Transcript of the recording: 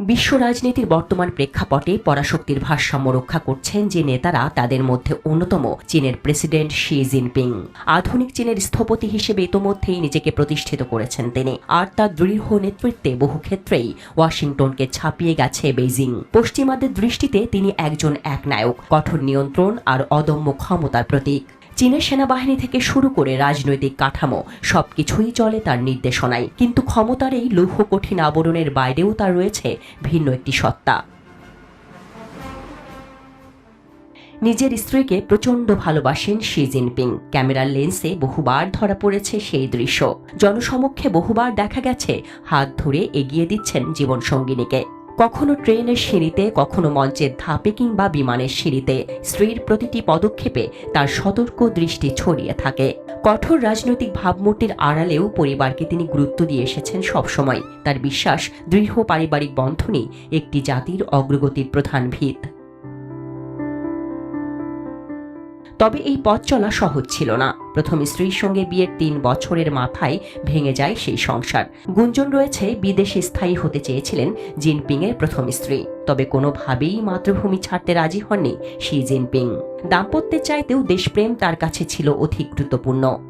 বিশ্ব রাজনীতির বর্তমান প্রেক্ষাপটে পরাশক্তির ভারসাম্য রক্ষা করছেন যে নেতারা তাদের মধ্যে অন্যতম চীনের প্রেসিডেন্ট শি জিনপিং। আধুনিক চীনের স্থপতি হিসেবে ইতোমধ্যেই নিজেকে প্রতিষ্ঠিত করেছেন তিনি। আর তার দৃঢ় নেতৃত্বে বহু ক্ষেত্রেই ওয়াশিংটনকে ছাপিয়ে গেছে বেইজিং। পশ্চিমাদের দৃষ্টিতে তিনি একজন একনায়ক, কঠোর নিয়ন্ত্রণ আর অদম্য ক্ষমতার প্রতীক। চীনের সেনাবাহিনী থেকে শুরু করে রাজনৈতিক কাঠামো, সবকিছুই চলে তার নির্দেশনায়। কিন্তু ক্ষমতার এই লৌহ কঠিন আবরণের বাইরেও তার রয়েছে ভিন্ন একটি সত্তা। নিজের স্ত্রীকে প্রচণ্ড ভালোবাসেন শি জিনপিং। ক্যামেরার লেন্সে বহুবার ধরা পড়েছে সেই দৃশ্য। জনসমক্ষে বহুবার দেখা গেছে, হাত ধরে এগিয়ে দিচ্ছেন জীবনসঙ্গিনীকে। কখনো ট্রেনের সিঁড়িতে, কখনো মঞ্চের ধাপে কিংবা বিমানের সিঁড়িতে স্ত্রীর প্রতিটি পদক্ষেপে তার সতর্ক দৃষ্টি ছড়িয়ে থাকে। কঠোর রাজনৈতিক ভাবমূর্তির আড়ালেও পরিবারকে তিনি গুরুত্ব দিয়ে এসেছেন সবসময়। তার বিশ্বাস, দৃঢ় পারিবারিক বন্ধনই একটি জাতির অগ্রগতির প্রধান ভিত। তবে এই পথ চলা সহজ ছিল না। প্রথম স্ত্রীর সঙ্গে বিয়ের তিন বছরের মাথায় ভেঙে যায় সেই সংসার। গুঞ্জন রয়েছে, বিদেশে স্থায়ী হতে চেয়েছিলেন জিনপিং এর প্রথম স্ত্রী। তবে কোনোভাবেই মাতৃভূমি ছাড়তে রাজি হননি শি জিনপিং। দাম্পত্যের চাইতেও দেশপ্রেম তার কাছে ছিল অধিক গুরুত্বপূর্ণ।